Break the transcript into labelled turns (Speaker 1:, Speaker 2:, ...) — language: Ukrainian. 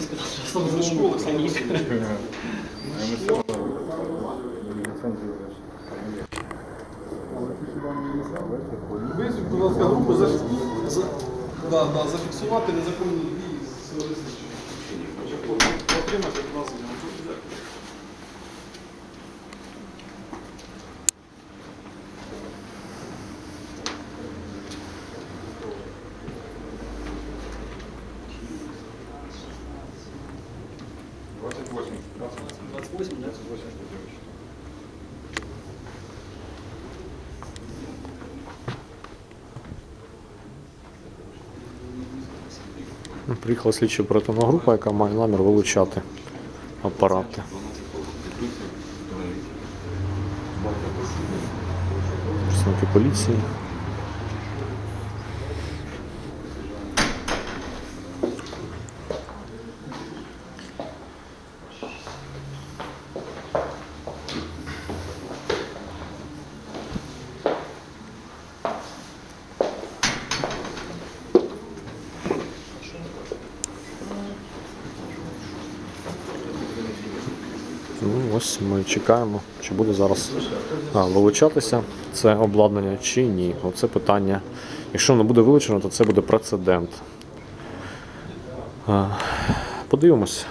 Speaker 1: точно сказал, что саме за школи саме
Speaker 2: Визвіть, будь ласка, групу зафіксувати незаконні дії з. Отримати, будь ласка,
Speaker 3: Двадцать восемь.
Speaker 1: 28.
Speaker 4: Приїхала слідча оперативна група, яка має намір вилучати апарати. Представники поліції. Ну, ось ми чекаємо, чи буде зараз вилучатися це обладнання чи ні. Оце питання. Якщо воно буде вилучено, то це буде прецедент. Подивимось.